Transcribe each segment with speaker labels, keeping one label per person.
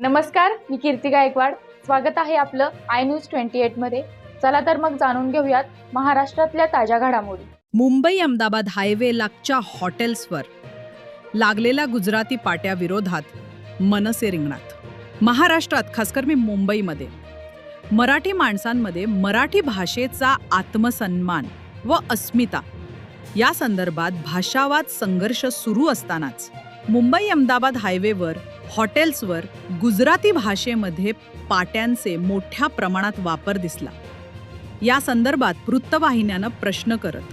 Speaker 1: नमस्कार मी कीर्ती गायकवाड. स्वागत आहे आपलं आय न्यूज ट्वेंटी मध्ये. चला तर मग जाणून घेऊयात महाराष्ट्रातल्या ताज्या घडामोडी.
Speaker 2: मुंबई अहमदाबाद हायवे लागच्या हॉटेल्सवर लागलेल्या गुजराती पाट्याविरोधात मनसे रिंगणात. महाराष्ट्रात खासकर मी मुंबईमध्ये मराठी माणसांमध्ये मराठी भाषेचा आत्मसन्मान व अस्मिता या संदर्भात भाषावाद संघर्ष सुरू असतानाच मुंबई अहमदाबाद हायवेवर हॉटेल्सवर गुजराती भाषेमध्ये पाट्यांचे मोठ्या प्रमाणात वापर दिसला. या संदर्भात वृत्तवाहिन्यानं प्रश्न करत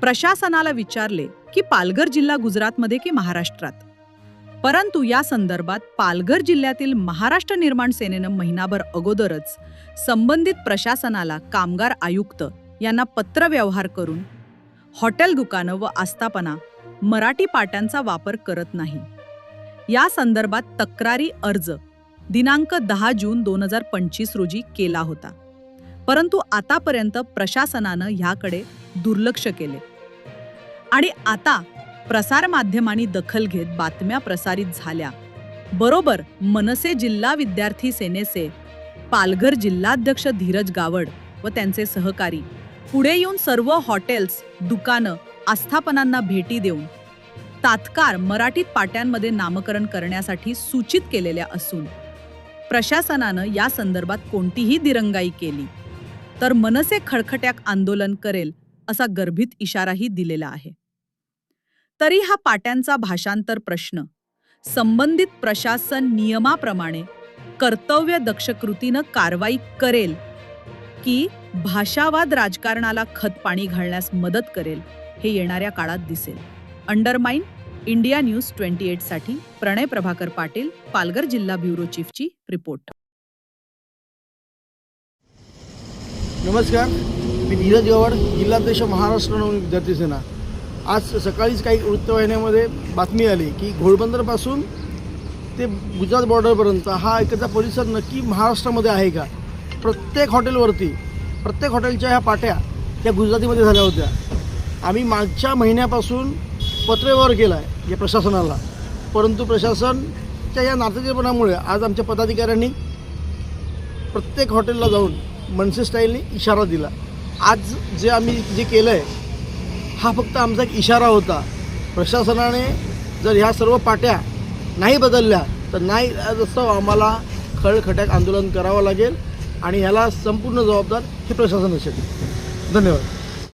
Speaker 2: प्रशासनाला विचारले की पालघर जिल्हा गुजरातमध्ये की महाराष्ट्रात? परंतु या संदर्भात पालघर जिल्ह्यातील महाराष्ट्र निर्माण सेनेनं महिनाभर अगोदरच संबंधित प्रशासनाला कामगार आयुक्त यांना पत्रव्यवहार करून हॉटेल दुकानं व आस्थापना मराठी पाट्यांचा वापर करत नाही. या संदर्भात तक्रारी अर्ज दिनांक दहा जून दोन हजार पंचवीस रोजी केला होता. परंतु आतापर्यंत प्रशासनानं ह्याकडे दुर्लक्ष केले. आणि आता प्रसारमाध्यमांनी दखल घेत बातम्या प्रसारित झाल्या. बरोबर मनसे जिल्हा विद्यार्थी सेनेचे पालघर जिल्हाध्यक्ष धीरज गावड व त्यांचे सहकारी. पुढे येऊन सर्व हॉटेल्स दुकानं आस्थापनांना भेटी देऊन तात्काळ मराठीत पाट्यांमध्ये नामकरण करण्यासाठी सूचित केलेल्या असून प्रशासनानं या संदर्भात कोणतीही दिरंगाई केली. तर मनसे खडखट्याक आंदोलन करेल असा गर्भित इशाराही दिलेला आहे. तरी हा पाट्यांचा भाषांतर प्रश्न संबंधित प्रशासन नियमाप्रमाणे कर्तव्य दक्ष कृतीनं कारवाई करेल की भाषावाद राजकारणाला खतपाणी घालण्यास मदत करेल हे येणाऱ्या काळात दिसेल. अंडरमाइन इंडिया न्यूज ट्वेंटी एटसाठी प्रणय प्रभाकर पाटील पालघर जिल्हा ब्युरो चीफची रिपोर्ट.
Speaker 3: नमस्कार. मी धीरज गवड जिल्हाध्यक्ष महाराष्ट्र नवं विद्यार्थी सेना. आज सकाळीच काही वृत्तवाहिन्यामध्ये बातमी आली की घोडबंदरपासून ते गुजरात बॉर्डरपर्यंत हा इकडचा परिसर नक्की महाराष्ट्रामध्ये आहे का? प्रत्येक हॉटेलवरती प्रत्येक हॉटेलच्या ह्या पाट्या त्या गुजरातीमध्ये झाल्या होत्या. आम्ही मागच्या महिन्यापासून पत्रव्यवहार केला आहे या प्रशासनाला. परंतु प्रशासनच्या या नातेपणामुळे आज आमच्या पदाधिकाऱ्यांनी प्रत्येक हॉटेलला जाऊन मनसे स्टाईलने इशारा दिला. आज जे आम्ही जे केलं आहे हा फक्त आमचा एक इशारा होता. प्रशासनाने जर ह्या सर्व पाट्या नाही बदलल्या तर नाही जसं आम्हाला खळखट्याक आंदोलन करावं लागेल आणि ह्याला संपूर्ण जबाबदार हे प्रशासन असेल. धन्यवाद.